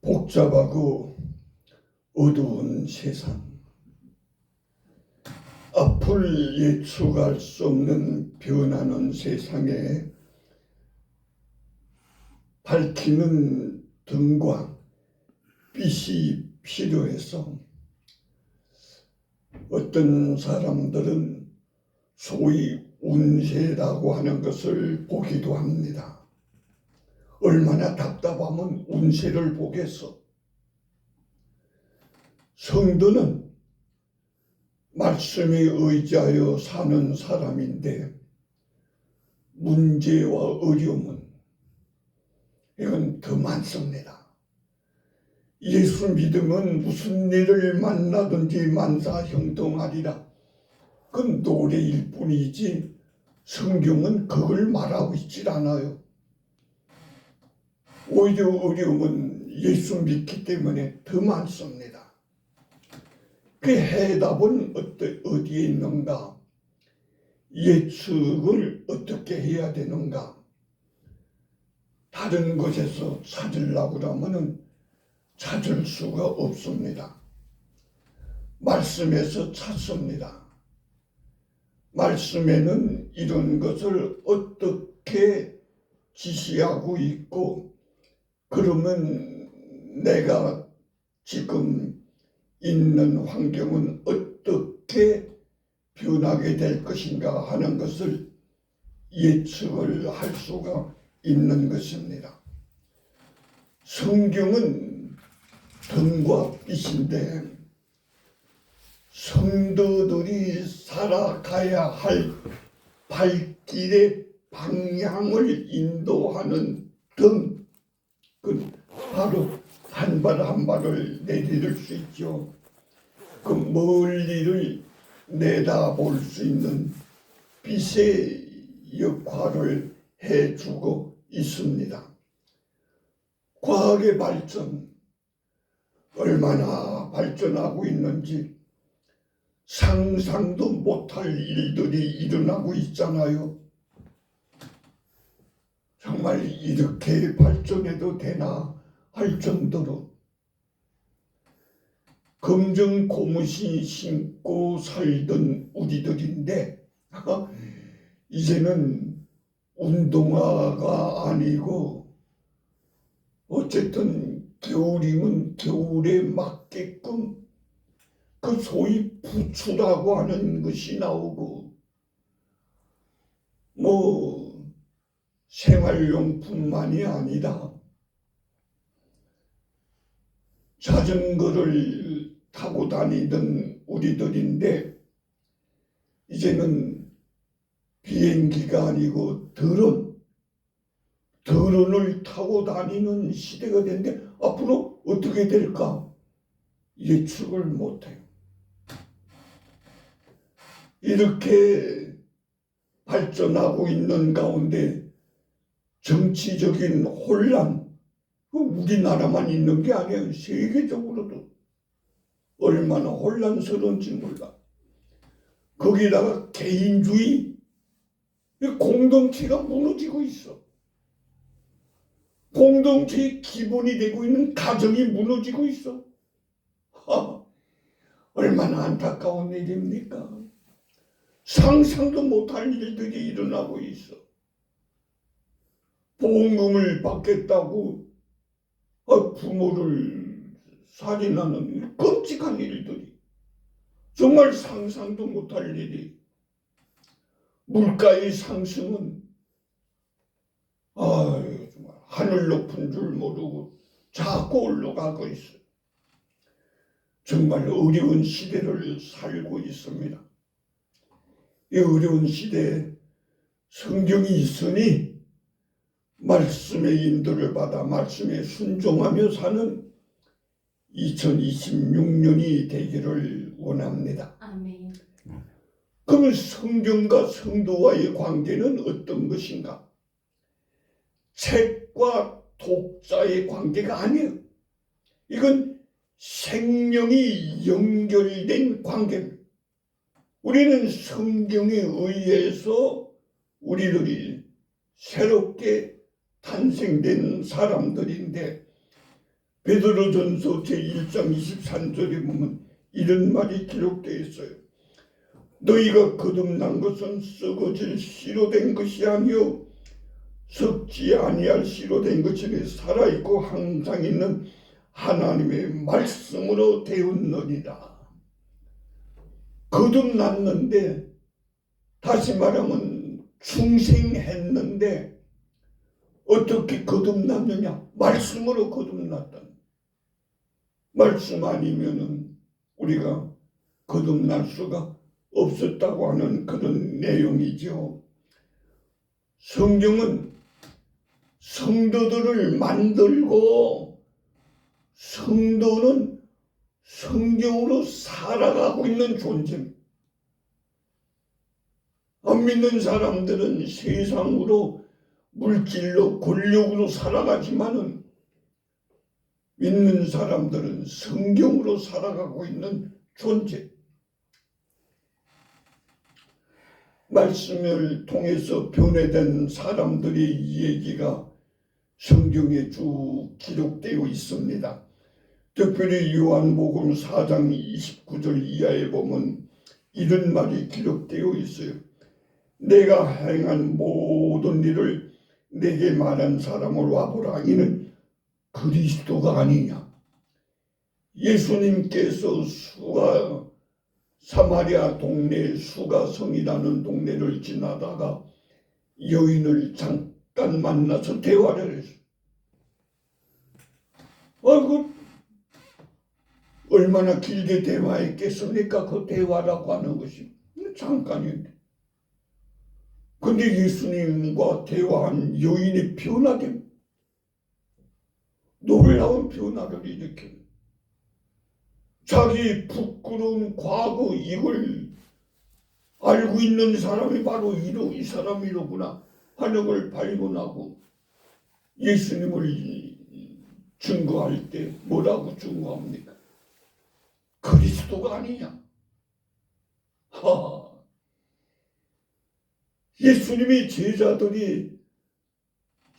복잡하고 어두운 세상. 앞을 예측할 수 없는 변하는 세상에 밝히는 등과 빛이 필요해서 어떤 사람들은 소위 운세라고 하는 것을 보기도 합니다. 얼마나 답답하면 운세를 보겠어. 성도는 말씀에 의지하여 사는 사람인데 문제와 어려움은 이건 더 많습니다. 예수 믿으면 무슨 일을 만나든지 만사 형통하리라. 그건 노래일 뿐이지 성경은 그걸 말하고 있질 않아요. 오히려 어려움은 예수 믿기 때문에 더 많습니다. 그 해답은 어디에 있는가? 예측을 어떻게 해야 되는가? 다른 곳에서 찾으려고 하면은 찾을 수가 없습니다. 말씀에서 찾습니다. 말씀에는 이런 것을 어떻게 지시하고 있고 그러면 내가 지금 있는 환경은 어떻게 변하게 될 것인가 하는 것을 예측을 할 수가 있는 것입니다. 성경은 등과 빛인데 성도들이 살아가야 할 발길의 방향을 인도하는 등, 그 바로 한 발 한 발을 내디딜 수 있죠. 그 멀리를 내다볼 수 있는 빛의 역할을 해주고 있습니다. 과학의 발전 얼마나 발전하고 있는지 상상도 못할 일들이 일어나고 있잖아요. 정말 이렇게 발전해도 되나 할 정도로 검정 고무신 신고 살던 우리들인데 이제는 운동화가 아니고 어쨌든 겨울이면 겨울에 맞게끔 그 소위 부츠라고 하는 것이 나오고 뭐 생활용품만이 아니라 자전거를 타고 다니던 우리들인데 이제는 비행기가 아니고 드론 드론을 타고 다니는 시대가 됐는데 앞으로 어떻게 될까 예측을 못해요. 이렇게 발전하고 있는 가운데 정치적인 혼란, 그 우리나라만 있는 게 아니에요. 세계적으로도 얼마나 혼란스러운지 몰라. 거기다가 개인주의, 이 공동체가 무너지고 있어. 공동체의 기본이 되고 있는 가정이 무너지고 있어. 하, 얼마나 안타까운 일입니까? 상상도 못할 일들이 일어나고 있어. 보험금을 받겠다고 어, 부모를 살인하는 끔찍한 일들이 정말 상상도 못할 일이 물가의 상승은 아 하늘 높은 줄 모르고 자꾸 올라가고 있어. 정말 어려운 시대를 살고 있습니다. 이 어려운 시대에 성경이 있으니 말씀의 인도를 받아 말씀에 순종하며 사는 2026년이 되기를 원합니다. 아멘. 그러면 성경과 성도와의 관계는 어떤 것인가? 책 과 독자의 관계가 아니에요. 이건 생명이 연결된 관계입니다. 우리는 성경에 의해서 우리들이 새롭게 탄생된 사람들인데 베드로전서 제1장 23절에 보면 이런 말이 기록되어 있어요. 너희가 거듭난 것은 썩어질 씨로 된 것이 아니요 썩지 아니할 씨로 된 것이니 살아있고 항상 있는 하나님의 말씀으로 되었느니라. 거듭났는데 다시 말하면 충생했는데 어떻게 거듭났느냐? 말씀으로 거듭났다. 말씀 아니면은 우리가 거듭날 수가 없었다고 하는 그런 내용이죠. 성경은 성도들을 만들고 성도는 성경으로 살아가고 있는 존재입니다. 안 믿는 사람들은 세상으로 물질로 권력으로 살아가지만은 믿는 사람들은 성경으로 살아가고 있는 존재. 말씀을 통해서 변해된 사람들의 이야기가 성경에 쭉 기록되어 있습니다. 특별히 요한복음 4장 29절 이하에 보면 이런 말이 기록되어 있어요. 내가 행한 모든 일을 내게 말한 사람을 와보라. 이는 그리스도가 아니냐. 예수님께서 수가 사마리아 동네 수가성이라는 동네를 지나다가 여인을 잠깐 만나서 대화를 했어. 아이고 얼마나 길게 대화했겠습니까? 그 대화라고 하는 것이 잠깐인데. 근데 예수님과 대화한 여인이 변화됨. 놀라운 변화를 일으킵니다. 자기 부끄러운 과거 이걸 알고 있는 사람이 바로 이로 이 사람이로구나 걸 발견하고 예수님을 증거할 때 뭐라고 증거합니까? 그리스도가 아니냐? 하. 예수님이 제자들이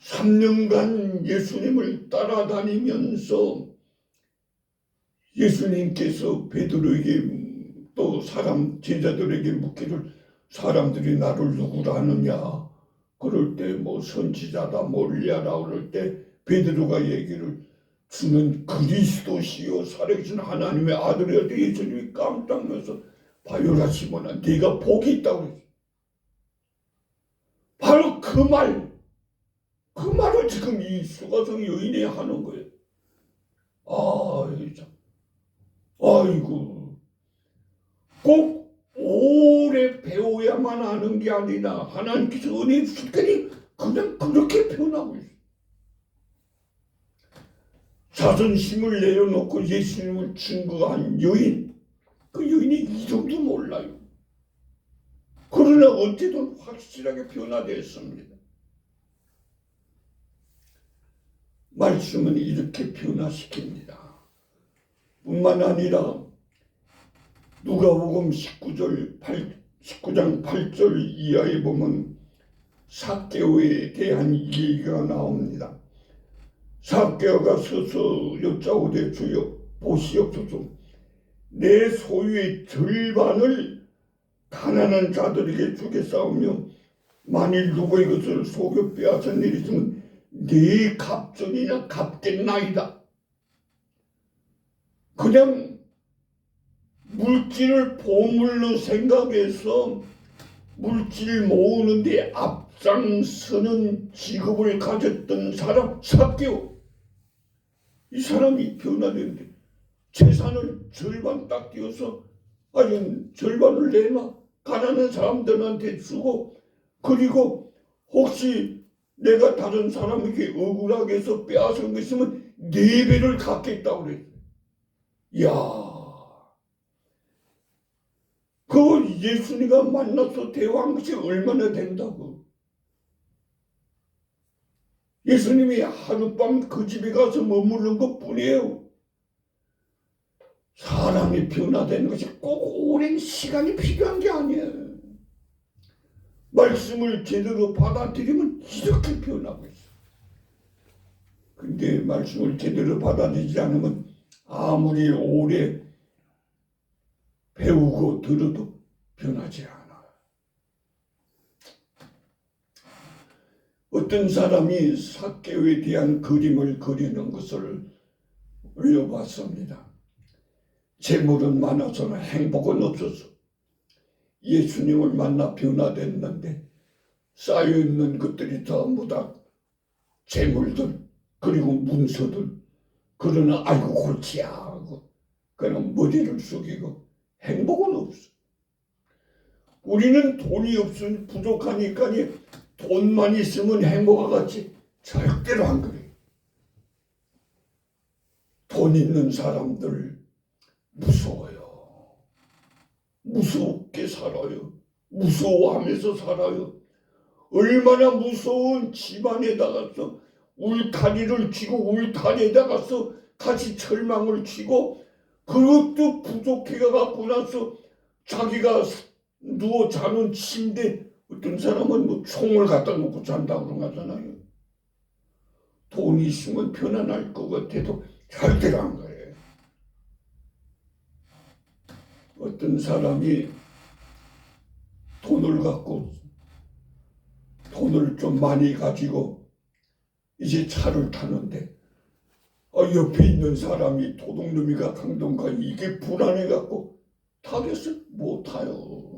3년간 예수님을 따라다니면서 예수님께서 베드로에게 또 사람 제자들에게 묻기를 사람들이 나를 누구라 하느냐 그럴 때 뭐 선지자다 몰리아라 그럴 때 베드로가 얘기를 주는 그리스도시요 살아계신 하나님의 아들이라 예수님이 깜짝 놀라서 바요라 시몬아 네가 복이 있다고 했어 바로 그 말, 그 말을 지금 이 수가성 여인이 하는 거예요. 아, 참. 아이고. 꼭 오래 배워야만 하는 게 아니라 하나님께서 은혜 주시더니 그냥 그렇게 표현하고 있어요. 자존심을 내려놓고 예수님을 증거한 여인, 그 여인이 이 정도 몰라요. 그러나 어쨌든 확실하게 변화되었습니다. 말씀은 이렇게 변화시킵니다. 뿐만 아니라 누가복음 19절 8, 19장 8절 이하에 보면 사개오에 대한 얘기가 나옵니다. 사개오가 서서 여짜오되 주여 보시옵소서 내 소유의 절반을 가난한 자들에게 주겠사오며 만일 누구의 것을 속여 빼앗은 일이 있으면 네 갑전이나 갚겠나이다. 그냥 물질을 보물로 생각해서 물질 모으는데 앞장서는 직업을 가졌던 사람 삭개오 이 사람이 변화되는데 재산을 절반 딱 띄어서 아니 절반을 내놔 가난한 사람들한테 주고 그리고 혹시 내가 다른 사람에게 억울하게 해서 빼앗은 거 있으면 네 배를 갚겠다고 그랬어. 야, 그거 예수님과 만나서 대화한 것이 얼마나 된다고. 예수님이 하룻밤 그 집에 가서 머무른 것 뿐이에요. 사람이 변화되는 것이 꼭 오랜 시간이 필요한 게 아니에요. 말씀을 제대로 받아들이면 이렇게 변하고 있어. 근데 말씀을 제대로 받아들이지 않으면 아무리 오래 배우고 들어도 변하지 않아. 어떤 사람이 사개오에 대한 그림을 그리는 것을 올려봤습니다. 재물은 많아서는 행복은 없었어. 예수님을 만나 변화됐는데 쌓여있는 것들이 전부 다 재물들 그리고 문서들 그러나 아이고 골치야 하고 그는 머리를 숙이고 행복은 없어. 우리는 돈이 없으니 부족하니까 돈만 있으면 행복하겠지 절대로 안 그래. 돈 있는 사람들 무서워요. 무섭게 살아요. 무서워하면서 살아요. 얼마나 무서운 집안에다가서 울타리를 치고 울타리에다가서 같이 철망을 치고 그것도 부족해가 갖고 나서 자기가 누워 자는 침대 어떤 사람은 뭐 총을 갖다 놓고 잔다고 그런 거잖아요. 돈이 있으면 편안할 것 같아도 절대로 안 그래. 어떤 사람이 돈을 갖고 돈을 좀 많이 가지고 이제 차를 타는데 아, 옆에 있는 사람이 도둑놈이가 강동가 이게 불안해 갖고 타겠어? 못 타요.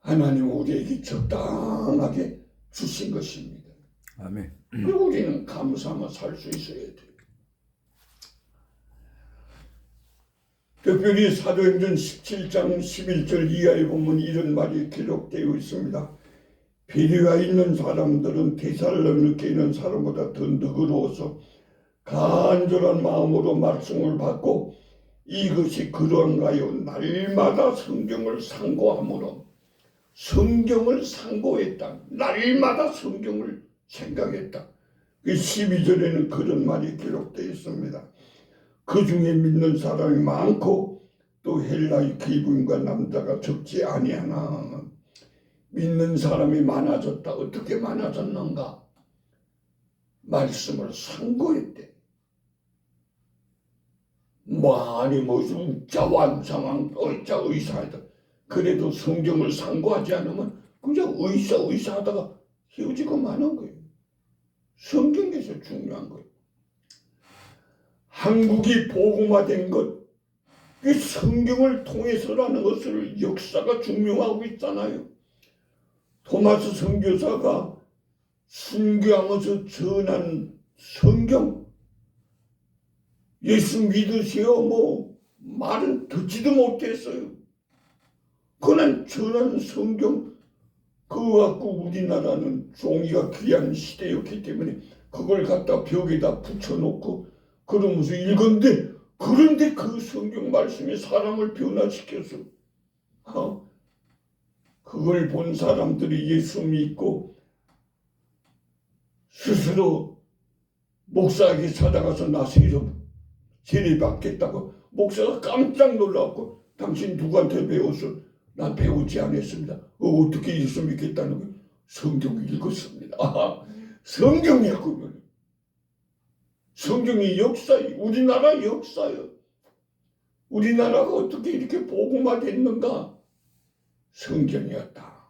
하나님 우리에게 적당하게 주신 것입니다. 아멘. 그리고 우리는 감사하며 살 수 있어야 돼요. 특별히 사도행전 17장 11절 이하에 보면 이런 말이 기록되어 있습니다. 비리와 있는 사람들은 데살로니케 있는 사람보다 더 너그러워서 간절한 마음으로 말씀을 받고 이것이 그런가요? 날마다 성경을 상고함으로 성경을 상고했다. 날마다 성경을 생각했다. 그 12절에는 그런 말이 기록되어 있습니다. 그 중에 믿는 사람이 많고 또 헬라의 기부인과 남자가 적지 아니하나 믿는 사람이 많아졌다. 어떻게 많아졌는가? 말씀을 상고했대. 많이 무슨 우자 완상왕 어자 의사하다. 그래도 성경을 상고하지 않으면 그냥 의사 의사 하다가 헤어지고 마는 거예요. 성경에서 중요한 거예요. 한국이 복음화된 것, 이 성경을 통해서라는 것을 역사가 증명하고 있잖아요. 토마스 선교사가 순교하면서 전한 성경, 예수 믿으세요. 뭐 말은 듣지도 못했어요. 그는 전한 성경 그거 갖고 우리나라는 종이가 귀한 시대였기 때문에 그걸 갖다 벽에다 붙여놓고 그러면서 읽은데 그런데 그 성경 말씀이 사람을 변화시켜서 어? 그걸 본 사람들이 예수 믿고 스스로 목사에게 찾아가서 나 세례 세례 받겠다고 목사가 깜짝 놀랐고 당신 누구한테 배웠어? 난 배우지 않았습니다. 어, 어떻게 예수 믿겠다는 거예요? 성경 읽었습니다. 아, 성경 읽으면 성경이 역사예요. 우리나라 역사예요. 우리나라가 어떻게 이렇게 복음화 됐는가? 성경이었다.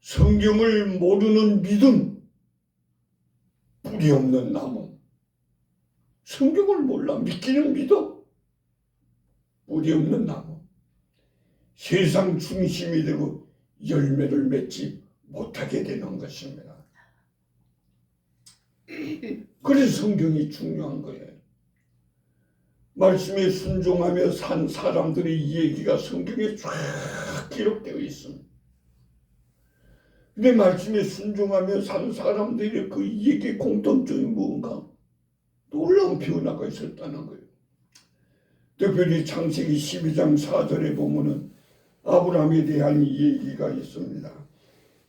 성경을 모르는 믿음, 뿌리 없는 나무. 성경을 몰라 믿기는 믿어. 뿌리 없는 나무. 세상 중심이 되고 열매를 맺지 못하게 되는 것입니다. 그래서 성경이 중요한 거예요. 말씀에 순종하며 산 사람들의 이야기가 성경에 쫙 기록되어 있습니다. 근데 말씀에 순종하며 산 사람들의 그 이야기의 공통점이 뭔가? 놀라운 변화가 있었다는 거예요. 특별히 창세기 12장 4절에 보면은 아브라함에 대한 얘기가 있습니다.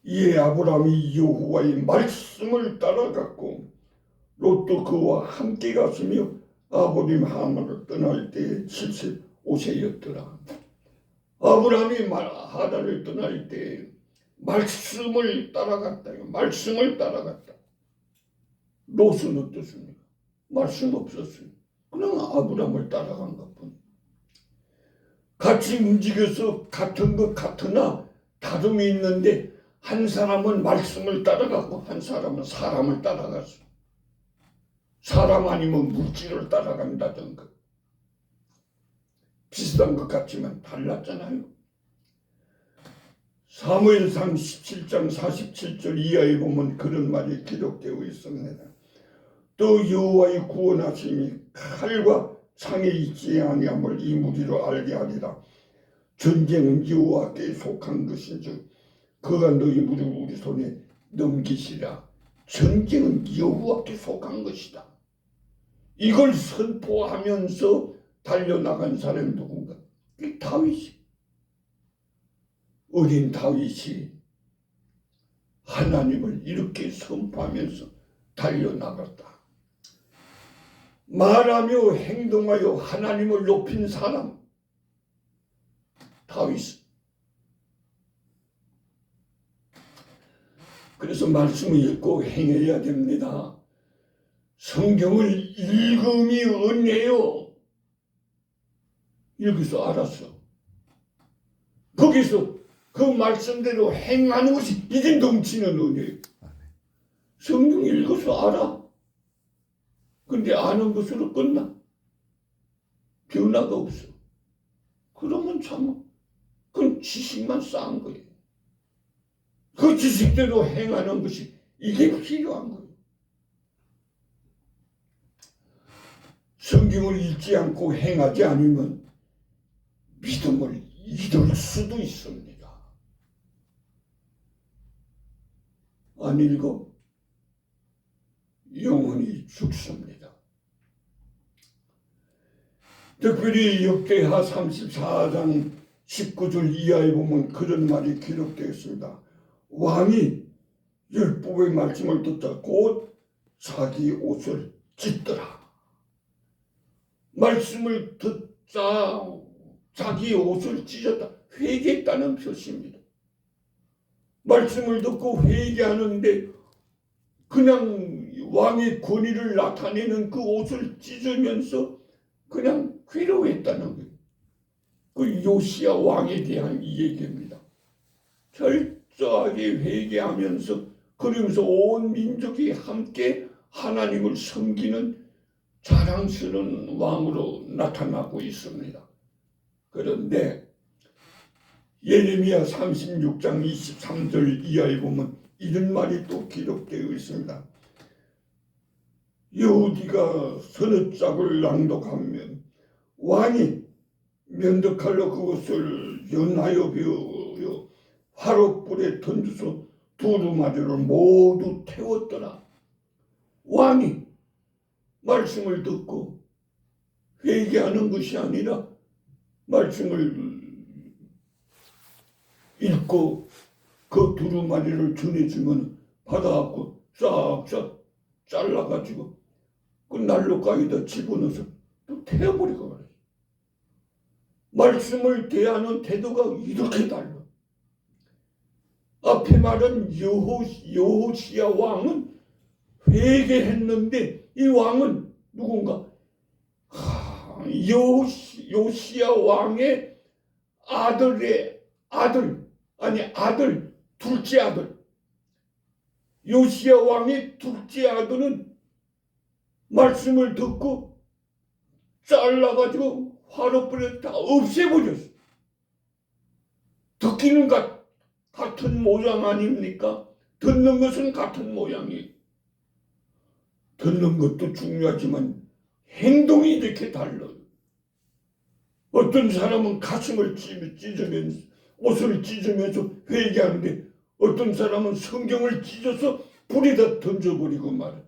이에 아브라함이 여호와의 말씀을 따라갔고 롯도 그와 함께 갔으며 아버님 하나를 떠날 때 75세였더라. 아브라함이 말- 하나를 떠날 때 말씀을 따라갔다. 말씀을 따라갔다. 롯은 어떻습니까? 말씀 없었어요. 그냥 아브라함을 따라간 것 뿐. 같이 움직여서 같은 것 같으나 다름이 있는데 한 사람은 말씀을 따라가고 한 사람은 사람을 따라갔어. 사람 아니면 물질을 따라간다든가. 비슷한 것 같지만 달랐잖아요. 사무엘상 17장 47절 이하에 보면 그런 말이 기록되어 있습니다. 또 여호와의 구원하심이 칼과 창에 있지 아니함을 이 무리로 알게 하리라. 전쟁은 여호와께 속한 것인즉 그가 너희 무리를 우리 손에 넘기시라. 전쟁은 여호와께 속한 것이다. 이걸 선포하면서 달려나간 사람이 누군가? 이 다윗이. 어린 다윗이 하나님을 이렇게 선포하면서 달려나갔다. 말하며 행동하여 하나님을 높인 사람 다윗. 그래서 말씀을 읽고 행해야 됩니다. 성경을 읽음이 은혜요. 여기서 알았어. 거기서 그 말씀대로 행하는 것이 이게 넘치는 은혜예요. 성경 읽어서 알아. 근데 아는 것으로 끝나. 변화가 없어. 그러면 참, 그건 지식만 쌓은 거예요. 그 지식대로 행하는 것이 이게 필요한 거예요. 성경을 읽지 않고 행하지 않으면 믿음을 잃을 수도 있습니다. 안 읽어 영혼이 죽습니다. 특별히 역대하 34장 19절 이하에 보면 그런 말이 기록되어 있습니다. 왕이 율법의 말씀을 듣자 곧 자기 옷을 찢더라. 말씀을 듣자 자기 옷을 찢었다. 회개했다는 표시입니다. 말씀을 듣고 회개하는데 그냥 왕의 권위를 나타내는 그 옷을 찢으면서 그냥 괴로워했다는 거예요. 그 요시야 왕에 대한 이 얘기입니다. 철저하게 회개하면서 그러면서 온 민족이 함께 하나님을 섬기는 자랑스러운 왕으로 나타나고 있습니다. 그런데 예레미야 36장 23절 이하에 보면 이런 말이 또 기록되어 있습니다. 여우디가 서너 짝을 낭독하면 왕이 면도칼로 그것을 연하여 베어 화롯불에 던져서 두루마리를 모두 태웠더라. 왕이 말씀을 듣고 회개하는 것이 아니라 말씀을 읽고 그 두루마리를 전해주면 받아갖고 싹싹 잘라가지고 그 난로가에다 집어넣어서 또 태워버리고. 말씀을 대하는 태도가 이렇게 달라. 앞에 말은 여호, 여호시야 왕은 회개했는데 이 왕은 누군가? 하, 여호시, 요시야 왕의 아들의 아들 아니 아들 둘째 아들 요시야 왕의 둘째 아들은 말씀을 듣고 잘라가지고 화로불에 다 없애버렸어. 듣기는 같, 같은 모양 아닙니까? 듣는 것은 같은 모양이. 듣는 것도 중요하지만 행동이 이렇게 달라요. 어떤 사람은 가슴을 찢- 찢으면서 옷을 찢으면서 회개하는데 어떤 사람은 성경을 찢어서 불에다 던져버리고 말해.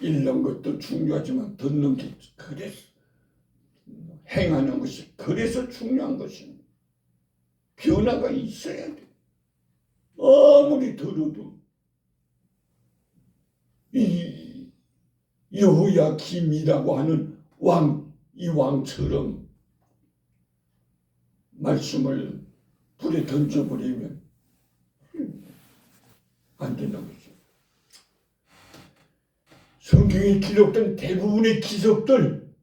읽는 것도 중요하지만 듣는 게 그래서 행하는 것이 그래서 중요한 것입니다. 변화가 있어야 돼. 아무리 들어도 이 여호야김이라고 하는 왕, 이 왕처럼 말씀을 불에 던져버리면 안 되는 거죠. 성경에 기록된 대부분의 기적들,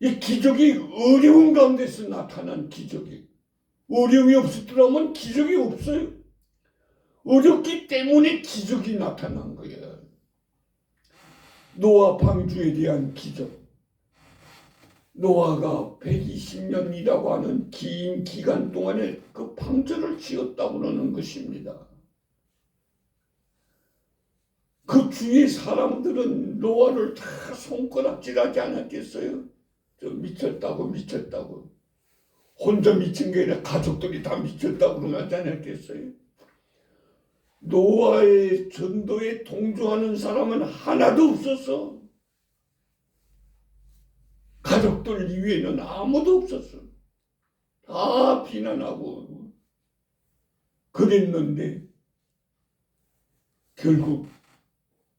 이 기적이 어려운 가운데서 나타난 기적이 어려움이 없었더라면 기적이 없어요. 어렵기 때문에 기적이 나타난 거예요. 노아 방주에 대한 기적. 노아가 120년이라고 하는 긴 기간 동안에 그 방주를 지었다고 그러는 것입니다. 그 주위 사람들은 노아를 다 손가락질하지 않았겠어요? 저 미쳤다고 미쳤다고. 혼자 미친 게 아니라 가족들이 다 미쳤다고 그러지 않았겠어요? 노아의 전도에 동조하는 사람은 하나도 없었어. 가족들 이외에는 아무도 없었어. 다 비난하고 그랬는데 결국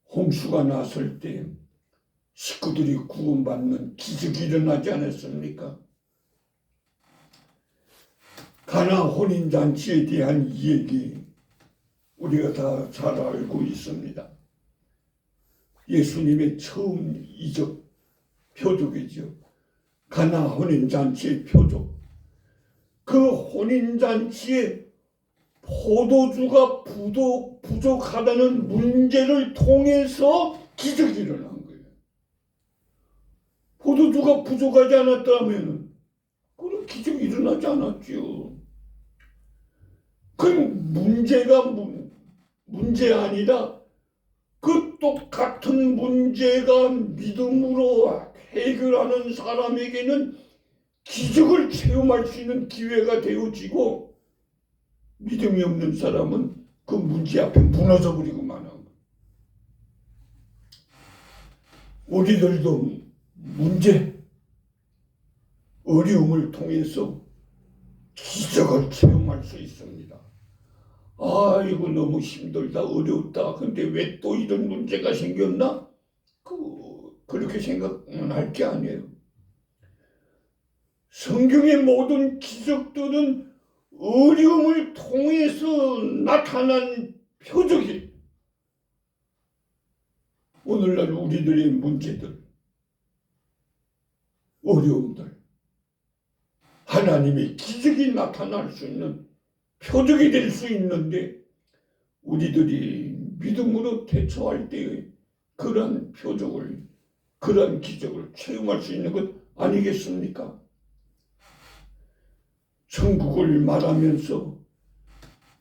홍수가 났을 때 식구들이 구원받는 기적이 일어나지 않았습니까? 가나 혼인잔치에 대한 얘기 우리가 다 잘 알고 있습니다. 예수님의 처음 이적 표적이죠. 가나 혼인잔치의 표적. 그 혼인잔치에 포도주가 부족, 부족하다는 문제를 통해서 기적이 일어난 거예요. 포도주가 부족하지 않았다면 그런 기적이 일어나지 않았죠. 그 문제가 문, 문제 아니라 그 똑같은 문제가 믿음으로 해결하는 사람에게는 기적을 체험할 수 있는 기회가 되어지고 믿음이 없는 사람은 그 문제 앞에 무너져 버리고 마는 거예요. 우리들도 문제, 어려움을 통해서 기적을 체험할 수 있습니다. 아, 이거 너무 힘들다, 어렵다. 근데 왜 또 이런 문제가 생겼나? 그, 그렇게 생각할 게 아니에요. 성경의 모든 기적들은 어려움을 통해서 나타난 표적이 오늘날 우리들의 문제들, 어려움들, 하나님의 기적이 나타날 수 있는 표적이 될 수 있는데 우리들이 믿음으로 대처할 때에 그런 표적을 그런 기적을 체험할 수 있는 것 아니겠습니까? 천국을 말하면서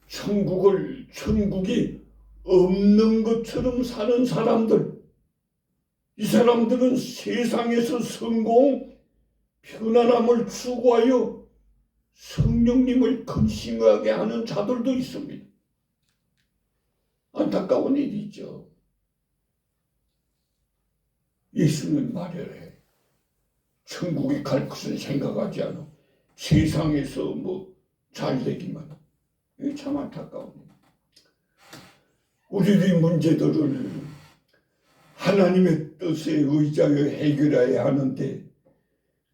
천국을 천국이 없는 것처럼 사는 사람들 이 사람들은 세상에서 성공 편안함을 추구하여 성령님을 근심하게 하는 자들도 있습니다. 안타까운 일이죠. 예수는 말을 해. 천국에 갈 것은 생각하지 않아. 세상에서 뭐 잘되기만. 이게 참 안타까운 일. 우리의 문제들을 하나님의 뜻에 의지하여 해결해야 하는데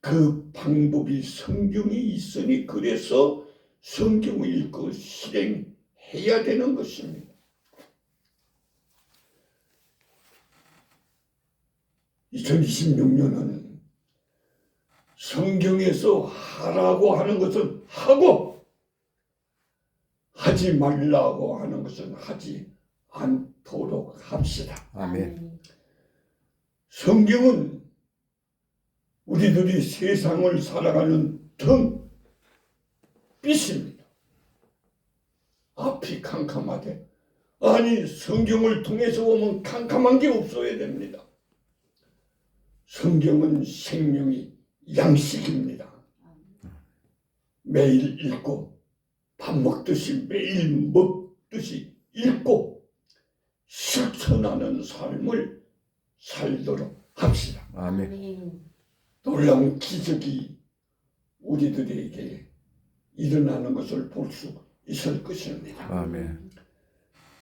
그 방법이 성경이 있으니 그래서 성경을 읽고 실행해야 되는 것입니다. 2026년은 성경에서 하라고 하는 것은 하고 하지 말라고 하는 것은 하지 않도록 합시다. 아멘. 성경은 우리들이 세상을 살아가는 등 빛입니다. 앞이 캄캄하대. 아니 성경을 통해서 보면 캄캄한 게 없어야 됩니다. 성경은 생명이 양식입니다. 매일 읽고 밥 먹듯이 매일 먹듯이 읽고 실천하는 삶을 살도록 합시다. 아멘. 아멘. 놀라운 기적이 우리들에게 일어나는 것을 볼 수 있을 것입니다. 아멘.